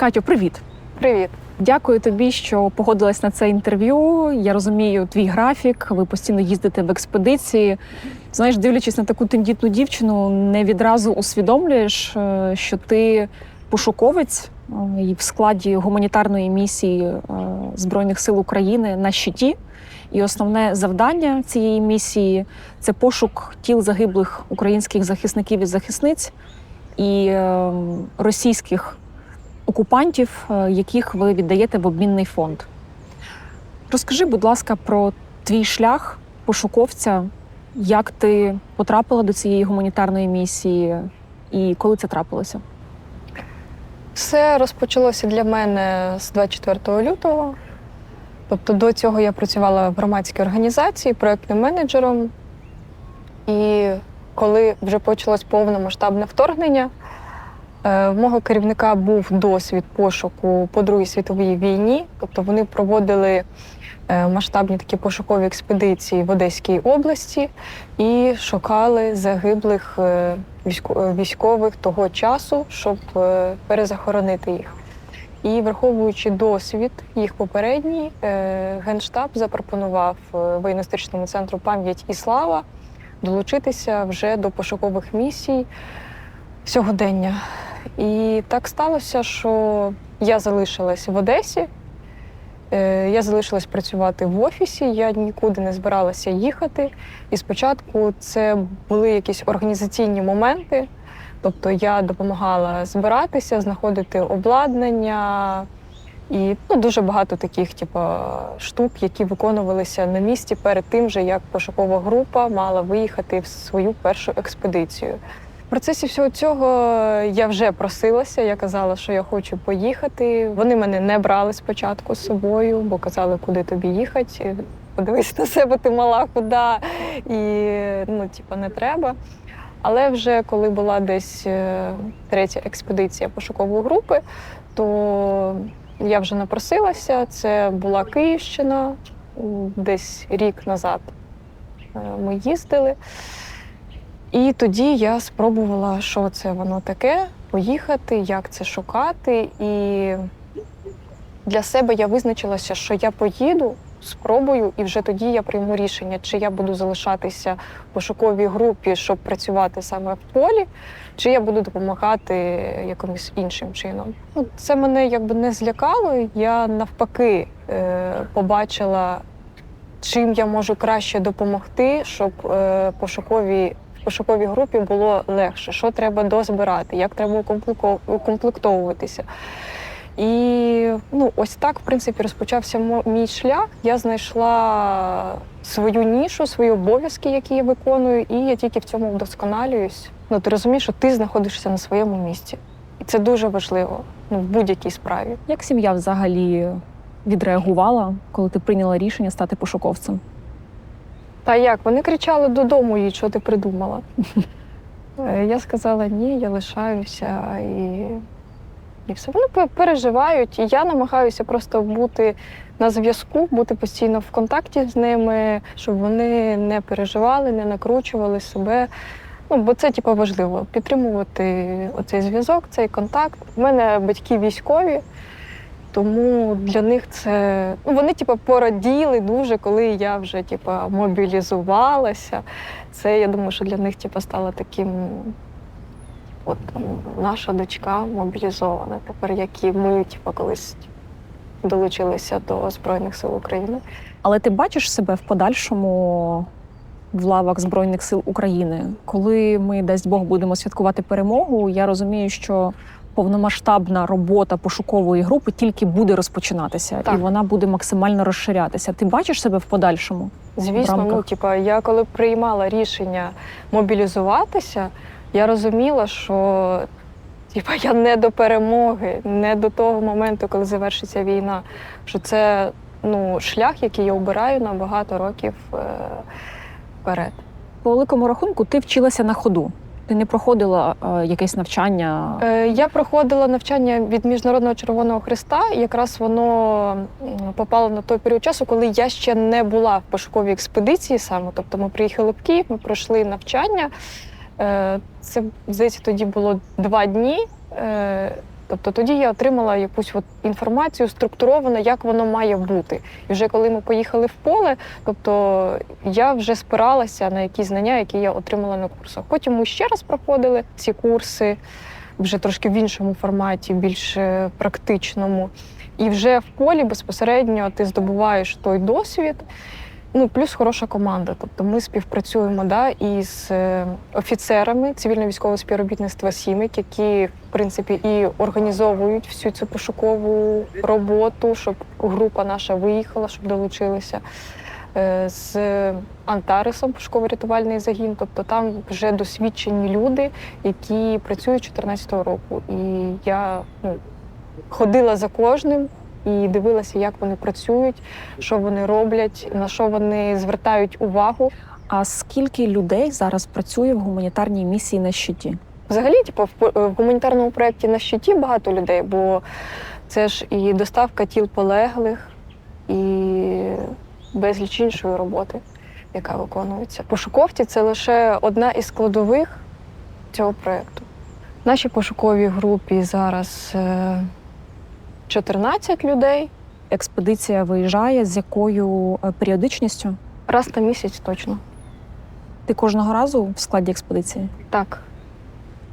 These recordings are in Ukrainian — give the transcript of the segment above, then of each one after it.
Катю, привіт! Привіт. Дякую тобі, що погодилась на це інтерв'ю. Я розумію твій графік. Ви постійно їздите в експедиції. Знаєш, дивлячись на таку тендітну дівчину, не відразу усвідомлюєш, е, що ти пошуковець е, і в складі гуманітарної місії е, Збройних сил України на щиті. І основне завдання цієї місії це пошук тіл загиблих українських захисників і захисниць і е, російських окупантів, е, яких ви віддаєте в обмінний фонд. Розкажи, будь ласка, про твій шлях пошуковця, як ти потрапила до цієї гуманітарної місії і коли це трапилося? Все розпочалося для мене з 24 лютого. Тобто до цього я працювала в громадській організації проєктним менеджером. І коли вже почалось повномасштабне вторгнення, в мого керівника був досвід пошуку по Другій світовій війні. Тобто вони проводили е, масштабні такі пошукові експедиції в Одеській області і шукали загиблих е, військових того часу, щоб е, перезахоронити їх. І враховуючи досвід їх попередній, е, Генштаб запропонував е, воєнно-історичному центру пам'ять і слава долучитися вже до пошукових місій сьогодення. І так сталося, що я залишилась в Одесі. Е, Я залишилась працювати в офісі, я нікуди не збиралася їхати. І спочатку це були якісь організаційні моменти. Тобто я допомагала збиратися, знаходити обладнання і ну, дуже багато таких типу, штук, які виконувалися на місці перед тим, же, як пошукова група мала виїхати в свою першу експедицію. В процесі всього цього я вже просилася, я казала, що я хочу поїхати. Вони мене не брали спочатку з собою, бо казали, куди тобі їхати. Подивись на себе, ти мала куди. І ну, типу, не треба. Але вже коли була десь е, третя експедиція пошукової групи, то я вже напросилася. Це була Київщина, десь рік назад е, ми їздили. І тоді я спробувала, що це воно таке, поїхати, як це шукати. І для себе я визначилася, що я поїду, спробую, і вже тоді я прийму рішення, чи я буду залишатися в пошуковій групі, щоб працювати саме в полі, чи я буду допомагати якимось іншим чином. Це мене якби не злякало. Я навпаки е, побачила, чим я можу краще допомогти, щоб е, пошукові. Пошуковій групі було легше, що треба дозбирати, як треба укомплектовуватися. І ну, ось так, в принципі, розпочався мій шлях. Я знайшла свою нішу, свої обов'язки, які я виконую, і я тільки в цьому вдосконалююсь. Ну, ти розумієш, що ти знаходишся на своєму місці. І це дуже важливо ну, в будь-якій справі. Як сім'я взагалі відреагувала, коли ти прийняла рішення стати пошуковцем? Та як? Вони кричали додому їй, що ти придумала. Е, Я сказала, ні, я лишаюся і, і все. Вони переживають. І я намагаюся просто бути на зв'язку, бути постійно в контакті з ними, щоб вони не переживали, не накручували себе. Ну, бо це типу, важливо підтримувати оцей зв'язок, цей контакт. У мене батьки військові, тому для них це ну вони, типу, пораділи дуже, коли я вже типу, мобілізувалася. Це я думаю, що для них типу, стало таким. От там, наша дочка мобілізована. Тепер як і ми, типу, колись долучилися до Збройних сил України. Але ти бачиш себе в подальшому в лавах Збройних сил України. Коли ми, дасть Бог, будемо святкувати перемогу, я розумію, що повномасштабна робота пошукової групи тільки буде розпочинатися, Так. і вона буде максимально розширятися. Ти бачиш себе в подальшому? Звісно, в ну типа, я коли приймала рішення мобілізуватися, я розуміла, що типа, я не до перемоги, не до того моменту, коли завершиться війна. Що це ну, шлях, який я обираю на багато років е, вперед. По великому рахунку, ти вчилася на ходу. Ти не проходила е, якесь навчання. Е, Я проходила навчання від Міжнародного Червоного Христа, якраз воно попало на той період часу, коли я ще не була в пошуковій експедиції саме. Тобто ми приїхали в Київ, ми пройшли навчання. Е, Це, здається, тоді було два дні. Е, Тобто тоді я отримала якусь от інформацію структуровано, як воно має бути. І вже коли ми поїхали в поле, тобто я вже спиралася на якісь знання, які я отримала на курсах. Потім ми ще раз проходили ці курси вже трошки в іншому форматі, більш е, практичному. І вже в полі безпосередньо ти здобуваєш той досвід. Ну, плюс хороша команда. Тобто ми співпрацюємо да, із е, офіцерами цивільно-військового співробітництва СІМІК, які, в принципі, і організовують всю цю пошукову роботу, щоб група наша виїхала, щоб долучилися. Е, З Антаресом пошуково-рятувальний загін. Тобто там вже досвідчені люди, які працюють з 2014 року. І я ну, ходила за кожним і дивилася, як вони працюють, що вони роблять, на що вони звертають увагу. А скільки людей зараз працює в гуманітарній місії на щиті? Взагалі, типу, в, гуманітарному проєкті на щиті багато людей, бо це ж і доставка тіл полеглих, і безліч іншої роботи, яка виконується. Пошуковці це лише одна із складових цього проєкту. Нашій пошуковій групі зараз е, 14 людей, Експедиція виїжджає з якою е, періодичністю? раз на місяць точно. Ти кожного разу в складі експедиції? Так,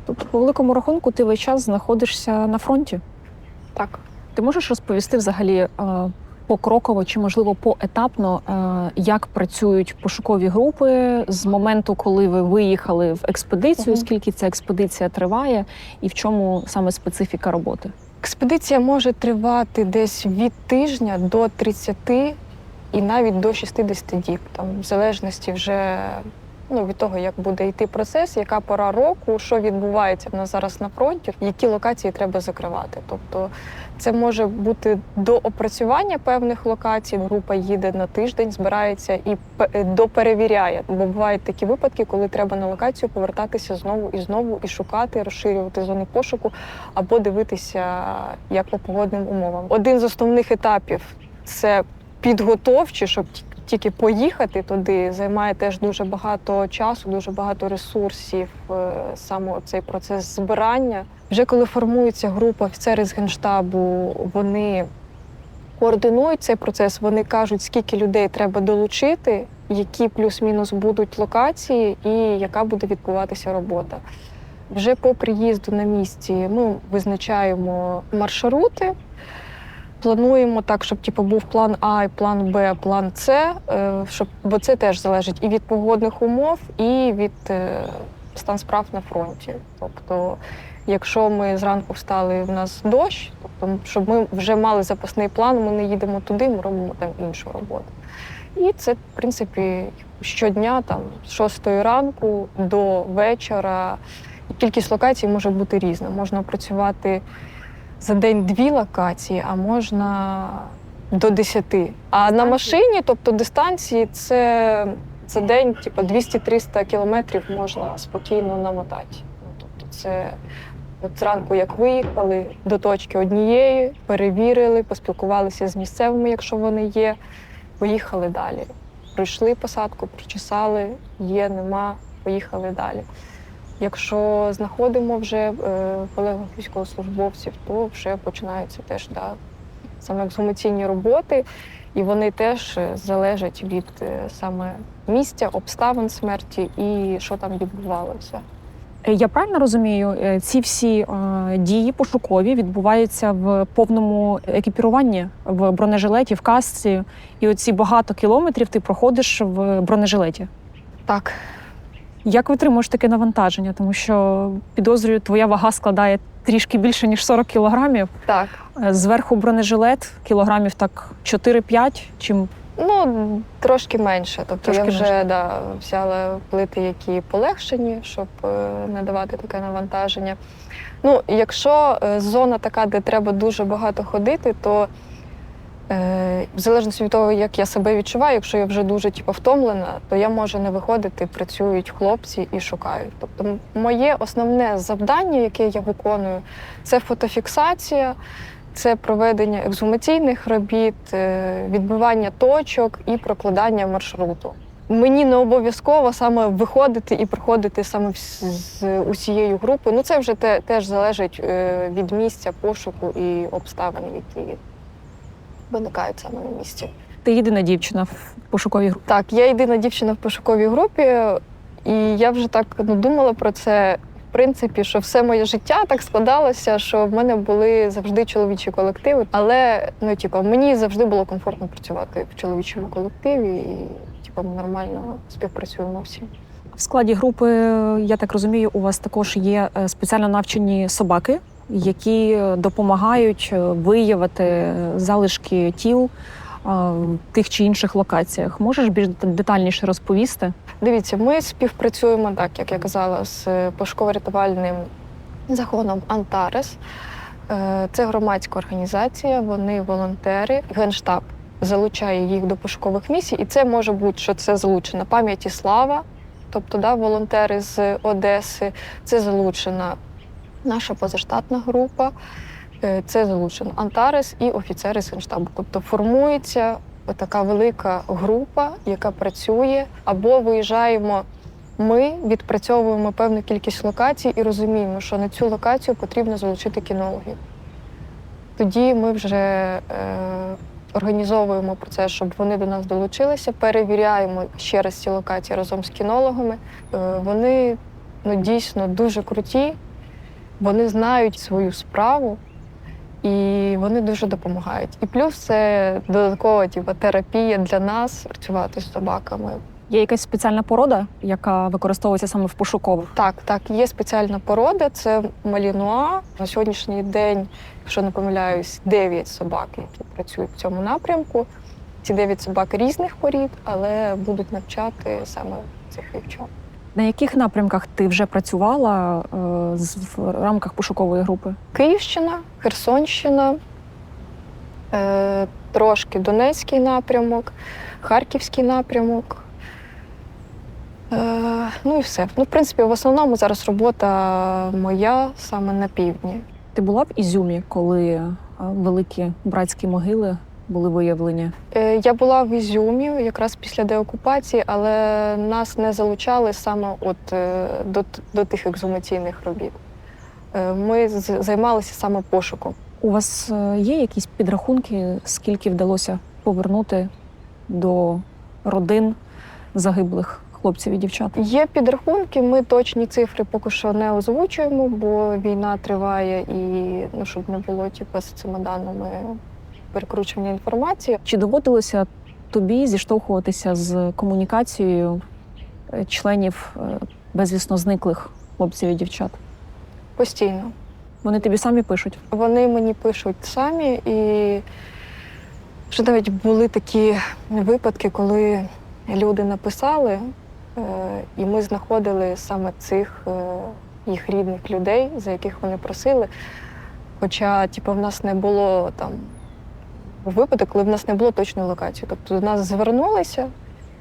Тобто, по великому рахунку, ти весь час знаходишся на фронті. так. Ти можеш розповісти взагалі е, покроково чи, можливо, поетапно, е, як працюють пошукові групи з моменту, коли ви виїхали в експедицію, Мгм. скільки ця експедиція триває, і в чому саме специфіка роботи? Експедиція може тривати десь від тижня до 30 і навіть до 60 діб, там, в залежності вже ну, від того, як буде йти процес, яка пора року, що відбувається в нас зараз на фронті, які локації треба закривати. Тобто це може бути до опрацювання певних локацій. Група їде на тиждень, збирається і доперевіряє. Бо бувають такі випадки, коли треба на локацію повертатися знову і знову і шукати, розширювати зони пошуку або дивитися як по погодним умовам. Один з основних етапів це підготовчі, щоб тільки поїхати туди, займає теж дуже багато часу, дуже багато ресурсів. е, Саме цей процес збирання. Вже коли формується група офіцери з генштабу, вони координують цей процес. Вони кажуть, скільки людей треба долучити, які плюс-мінус будуть локації, і яка буде відбуватися робота. Вже по приїзду на місці ми визначаємо маршрути. Плануємо так, щоб типу, був план А, і план Б, план С, е, щоб, бо це теж залежить і від погодних умов, і від е, стан справ на фронті. Тобто, якщо ми зранку встали, в нас дощ, тобто, щоб ми вже мали запасний план, ми не їдемо туди, ми робимо там іншу роботу. І це, в принципі, щодня, там, з 6 ранку до вечора. Кількість локацій може бути різна. Можна працювати за день дві локації, а можна до десяти. А на машині, тобто дистанції, це за день, типу, 200-300 кілометрів можна спокійно намотати. Ну, тобто це от зранку, як виїхали до точки однієї, перевірили, поспілкувалися з місцевими, якщо вони є, поїхали далі. Пройшли посадку, прочесали, є, нема, поїхали далі. Якщо знаходимо вже е, полеглих військовослужбовців, то вже починаються теж да, саме ексгумаційні роботи, і вони теж е, залежать від е, саме місця, обставин смерті і що там відбувалося. Я правильно розумію, ці всі дії пошукові відбуваються в повному екіпіруванні в бронежилеті, в касці, і оці багато кілометрів ти проходиш в бронежилеті. Так, Як витримуєш таке навантаження? Тому що підозрюю, твоя вага складає трішки більше ніж 40 кілограмів. так. Е, Зверху бронежилет кілограмів так 4-5, чим Ну, трошки менше. Тобто Трошки я вже менше. Да, взяла плити, які полегшені, щоб е, не давати таке навантаження. Ну, якщо е, зона така, де треба дуже багато ходити, то е, в залежності від того, як я себе відчуваю, якщо я вже дуже типу, втомлена, то я можу не виходити, працюють хлопці і шукають. Тобто, моє основне завдання, яке я виконую, це фотофіксація. Це проведення ексгумаційних робіт, е, відбивання точок і прокладання маршруту. Мені не обов'язково саме виходити і приходити саме з усією групою. Ну це вже те, теж залежить е, від місця пошуку і обставин, які виникають саме на місці. Ти єдина дівчина в пошуковій групі. Так, я єдина дівчина в пошуковій групі, і я вже так ну, думала про це. В принципі, що все моє життя так складалося, що в мене були завжди чоловічі колективи. Але ну, типу, мені завжди було комфортно працювати в чоловічому колективі, і типу, ми нормально співпрацюємо всі. В складі групи, я так розумію, у вас також є е, спеціально навчені собаки, які допомагають е, виявити залишки тіл е, в тих чи інших локаціях. Можеш більш детальніше розповісти? Дивіться, ми співпрацюємо так, як я казала, з пошуково-рятувальним загоном Антарес. Е, Це громадська організація, вони волонтери. Генштаб залучає їх до пошукових місій, і це може бути, що це залучена пам'ять і слава, тобто да, волонтери з Одеси, це залучена наша позаштатна група, е, це залучено Антарес і офіцери з Генштабу. Тобто формується така велика група, яка працює, або виїжджаємо. Ми відпрацьовуємо певну кількість локацій і розуміємо, що на цю локацію потрібно залучити кінологів. Тоді ми вже е, організовуємо процес, щоб вони до нас долучилися, перевіряємо ще раз ці локації разом з кінологами. Е, вони ну, дійсно дуже круті, вони знають свою справу і вони дуже допомагають. І плюс це додаткова типу, терапія для нас працювати з собаками. Є якась спеціальна порода, яка використовується саме в пошукових? Так, так, є спеціальна порода, це малінуа. На сьогоднішній день, якщо не помиляюсь, 9 собак, які працюють в цьому напрямку. Ці 9 собак різних порід, але будуть навчати саме цих вівчок. На яких напрямках ти вже працювала е, в рамках пошукової групи? Київщина, Херсонщина, е, трошки Донецький напрямок, Харківський напрямок. Е, ну і все. Ну, в принципі, в основному зараз робота моя саме на півдні. Ти була в Ізюмі, коли великі братські могили були виявлені? Е, Я була в Ізюмі якраз після деокупації, але нас не залучали саме от е, до, до тих екзумаційних робіт. Е, Ми займалися саме пошуком. У вас є якісь підрахунки, скільки вдалося повернути до родин загиблих хлопців і дівчат? Є підрахунки, ми точні цифри поки що не озвучуємо, бо війна триває і ну, щоб не було типу, з цими даними перекручування інформації. Чи доводилося тобі зіштовхуватися з комунікацією е, членів е, безвісно зниклих хлопців і дівчат? Постійно. Вони тобі самі пишуть. Вони мені пишуть самі, і вже навіть були такі випадки, коли люди написали, е, і ми знаходили саме цих їх рідних людей, за яких вони просили. Хоча, типу, в нас не було там випадок, коли в нас не було точної локації. Тобто до нас звернулися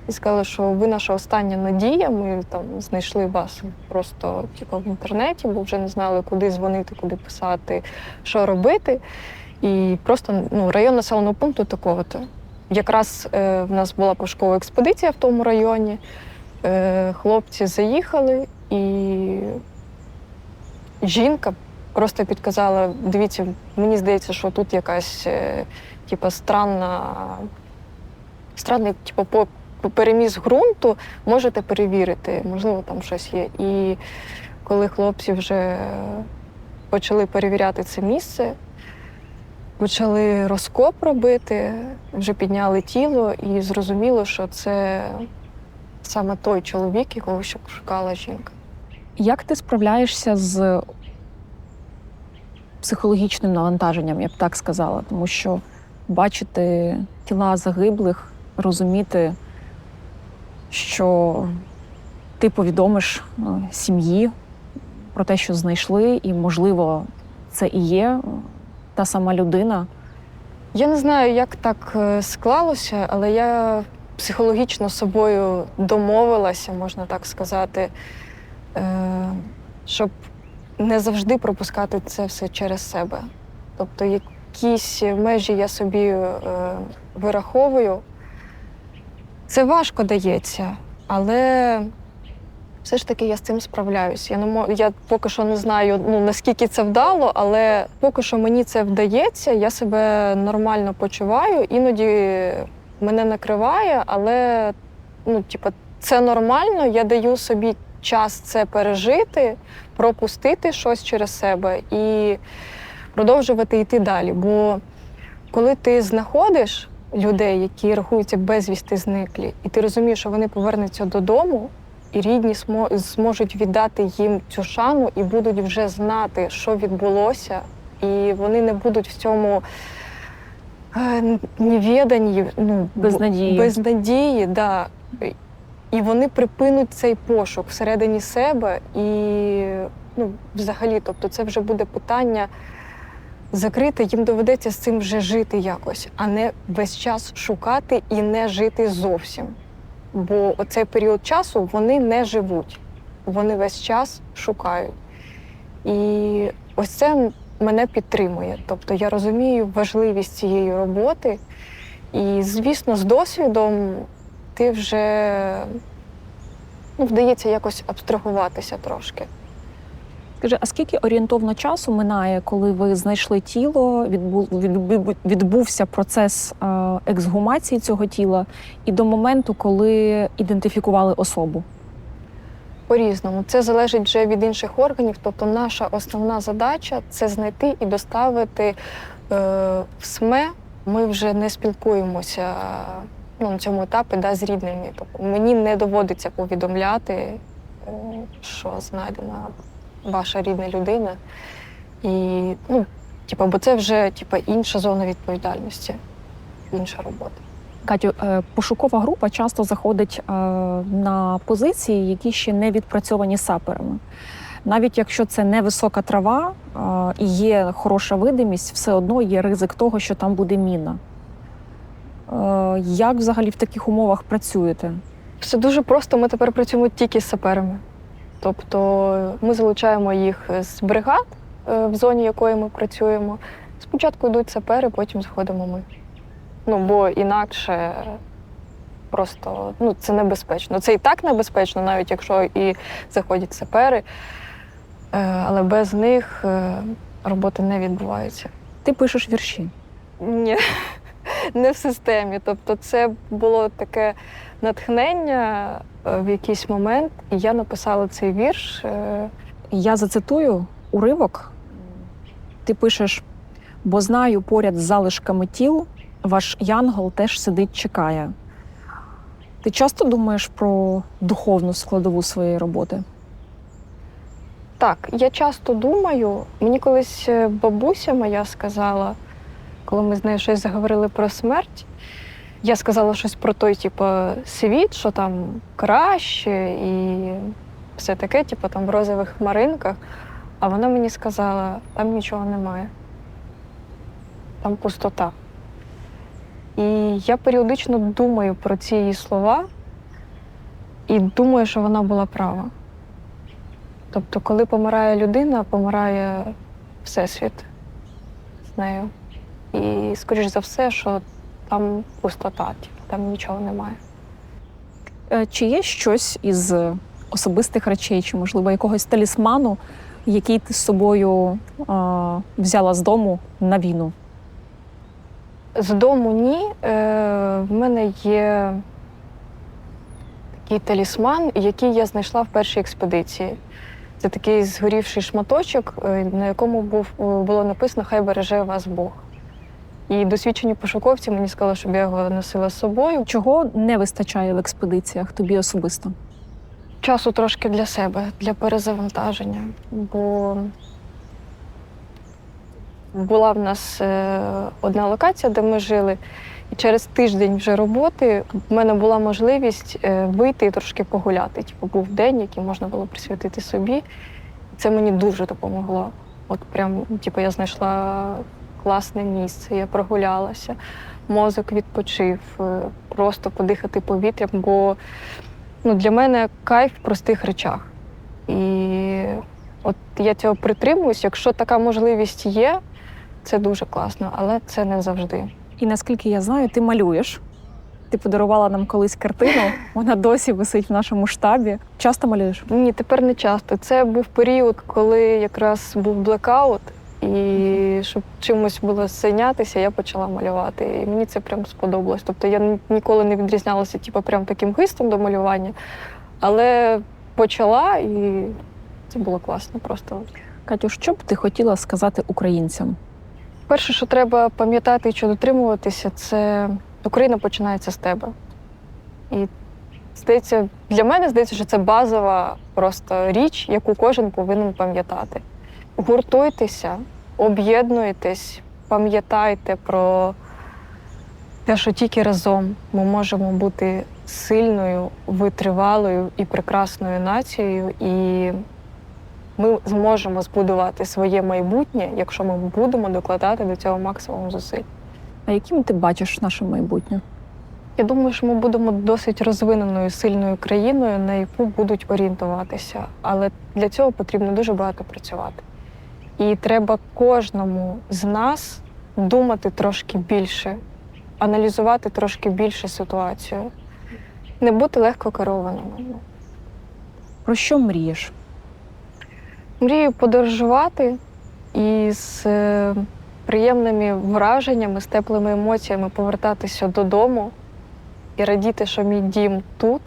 і сказали, що ви наша остання надія. Ми там знайшли вас просто типу, в інтернеті, бо вже не знали, куди дзвонити, куди писати, що робити. І просто ну, район населеного пункту такого-то. Якраз е, в нас була пошукова експедиція в тому районі. Е, хлопці заїхали, і жінка просто підказала: дивіться, мені здається, що тут якась типа странна, странний, типу, переміс ґрунту, можете перевірити, можливо, там щось є. І коли хлопці вже почали перевіряти це місце, почали розкоп робити, вже підняли тіло і зрозуміло, що це саме той чоловік, якого шукала жінка. Як ти справляєшся з психологічним навантаженням, я б так сказала, тому що бачити тіла загиблих, розуміти, що ти повідомиш е, сім'ї про те, що знайшли, і, можливо, це і є е, та сама людина. Я не знаю, як так е, склалося, але я психологічно собою домовилася, можна так сказати, щоб не завжди пропускати це все через себе. Тобто якісь межі я собі е, вираховую, Це важко дається, але все ж таки я з цим справляюсь. Я не мо... я поки що не знаю, ну, наскільки це вдало, але поки що мені це вдається, я себе нормально почуваю. Іноді мене накриває, але ну, типу, це нормально. Я даю собі час це пережити, пропустити щось через себе і продовжувати йти далі. Бо коли ти знаходиш людей, які рахуються безвісти зниклі, і ти розумієш, що вони повернуться додому, і рідні зможуть віддати їм цю шану і будуть вже знати, що відбулося, і вони не будуть в цьому е, невіданні, ну, Без надії. без надії, да. І вони припинуть цей пошук всередині себе, і ну, взагалі, тобто, це вже буде питання закрите, їм доведеться з цим вже жити якось, а не весь час шукати і не жити зовсім. Бо оцей період часу вони не живуть, вони весь час шукають. І ось це мене підтримує. Тобто я розумію важливість цієї роботи. І, звісно, з досвідом ти вже ну, вдається якось абстрагуватися трошки. Скажи, а скільки орієнтовно часу минає, коли ви знайшли тіло, відбу- відбу- відбувся процес е, ексгумації цього тіла, і до моменту, коли ідентифікували особу? По-різному. Це залежить вже від інших органів. Тобто, наша основна задача це знайти і доставити е, в СМЕ. Ми вже не спілкуємося ну, на цьому етапі да, з рідними. Тобто, мені не доводиться повідомляти, е, що знайдена ваша рідна людина. І, ну, типу, бо це вже типу, інша зона відповідальності, інша робота. Катю, е, пошукова група часто заходить е, на позиції, які ще не відпрацьовані саперами. Навіть якщо це невисока трава е, і є хороша видимість, все одно є ризик того, що там буде міна. Як взагалі в таких умовах працюєте? Все дуже просто. Ми тепер працюємо тільки з саперами. Тобто ми залучаємо їх з бригад, е, в зоні якої ми працюємо. Спочатку йдуть сапери, потім заходимо ми. Ну, бо інакше просто ну, це небезпечно. Це і так небезпечно, навіть якщо і заходять сапери, Е, але без них е, роботи не відбувається. Ти пишеш вірші. Ні, не в системі. Тобто, це було таке натхнення е, в якийсь момент, і я написала цей вірш. е, Я зацитую уривок. Ти пишеш: бо знаю, поряд з залишками тіл ваш янгол теж сидить, чекає. Ти часто думаєш про духовну складову своєї роботи? Так, я часто думаю, мені колись е, бабуся моя сказала, коли ми з нею щось заговорили про смерть, я сказала щось про той, типу, світ, що там краще і все таке, типу, там в розових хмаринках. А вона мені сказала, там нічого немає. Там пустота. І я періодично думаю про ці її слова і думаю, що вона була права. Тобто, коли помирає людина, помирає всесвіт з нею. І, скоріш за все, що там пустота, типу, там нічого немає. Е, Чи є щось із особистих речей, чи, можливо, якогось талісману, який ти з собою е, взяла з дому на війну? З дому ні. Е, в мене є такий талісман, який я знайшла в першій експедиції. Це такий згорівший шматочок, е, на якому був, було написано Хай береже вас Бог. І досвідчені пошуковці мені сказали, щоб я його носила з собою. Чого не вистачає в експедиціях тобі особисто? часу трошки для себе, для перезавантаження. Бо була в нас е, одна локація, де ми жили, і через тиждень вже роботи в мене була можливість е, вийти і трошки погуляти. Типу, був день, який можна було присвятити собі. Це мені дуже допомогло. От прям, типу, я знайшла класне місце, я прогулялася, мозок відпочив, е, просто подихати повітрям, бо ну, для мене кайф в простих речах. І от я цього притримуюсь. Якщо така можливість є, це дуже класно, але це не завжди. І наскільки я знаю, ти малюєш. Ти подарувала нам колись картину. Вона досі висить в нашому штабі. Часто малюєш? Ні, тепер не часто. Це був період, коли якраз був блекаут, і щоб чимось було зайнятися, я почала малювати. І мені це прям сподобалось. Тобто я ніколи не відрізнялася типу, прям таким гистом до малювання, але почала і це було класно просто. Катю, що б ти хотіла сказати українцям? Перше, що треба пам'ятати і що дотримуватися, це Україна починається з тебе. І здається, для мене здається, що це базова просто річ, яку кожен повинен пам'ятати. Гуртуйтеся, об'єднуйтесь, пам'ятайте про те, що тільки разом ми можемо бути сильною, витривалою і прекрасною нацією, і ми зможемо збудувати своє майбутнє, якщо ми будемо докладати до цього максимум зусиль. А яким ти бачиш наше майбутнє? Я думаю, що ми будемо досить розвиненою сильною країною, на яку будуть орієнтуватися. Але для цього потрібно дуже багато працювати. І треба кожному з нас думати трошки більше, аналізувати трошки більше ситуацію, не бути легко керованими. Про що мрієш? Мрію подорожувати і з е, приємними враженнями, з теплими емоціями повертатися додому і радіти, що мій дім тут,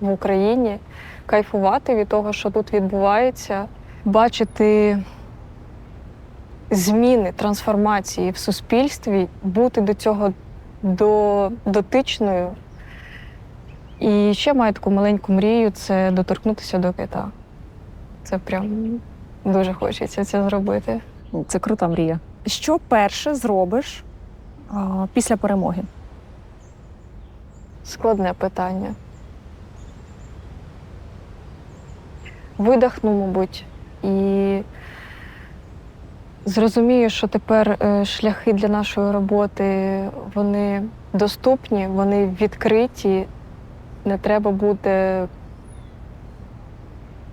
в Україні, кайфувати від того, що тут відбувається, бачити зміни, трансформації в суспільстві, бути до цього до, дотичною. І ще маю таку маленьку мрію це доторкнутися до кита. Це прям дуже хочеться це зробити. Ну, Це крута мрія. Що перше зробиш а, після перемоги? Складне питання. Видихну, мабуть, і зрозумію, що тепер е, шляхи для нашої роботи вони доступні, вони відкриті. Не треба буде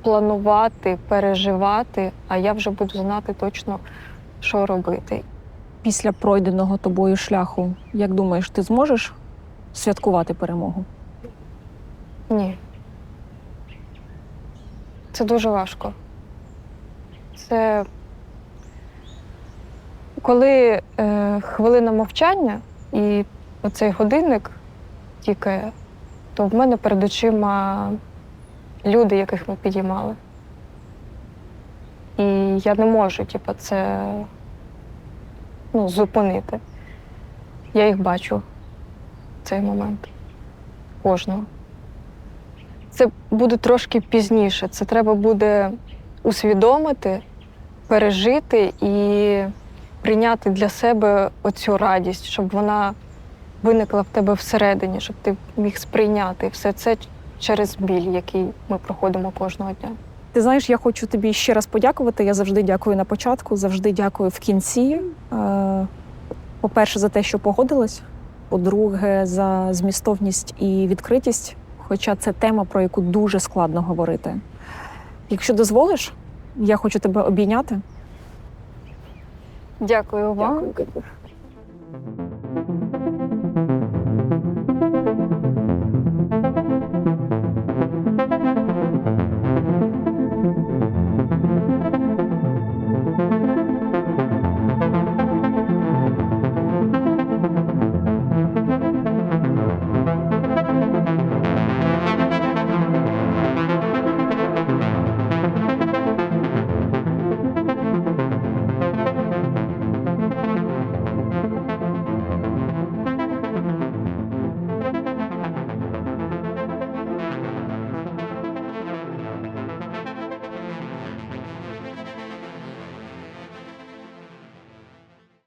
планувати, переживати, а я вже буду знати точно, що робити. Після пройденого тобою шляху, як думаєш, ти зможеш святкувати перемогу? Ні. Це дуже важко. Це коли е, хвилина мовчання і оцей годинник тікає, то в мене перед очима люди, яких ми підіймали. І я не можу, типу, це ну, зупинити. Я їх бачу в цей момент. Кожного. Це буде трошки пізніше. Це треба буде усвідомити, пережити і прийняти для себе оцю радість, щоб вона виникла в тебе всередині, щоб ти міг сприйняти все це через біль, який ми проходимо кожного дня. Ти знаєш, я хочу тобі ще раз подякувати. Я завжди дякую на початку, завжди дякую в кінці. Е, По-перше, за те, що погодилась. По-друге, за змістовність і відкритість. Хоча це тема, про яку дуже складно говорити. Якщо дозволиш, я хочу тебе обійняти. Дякую вам.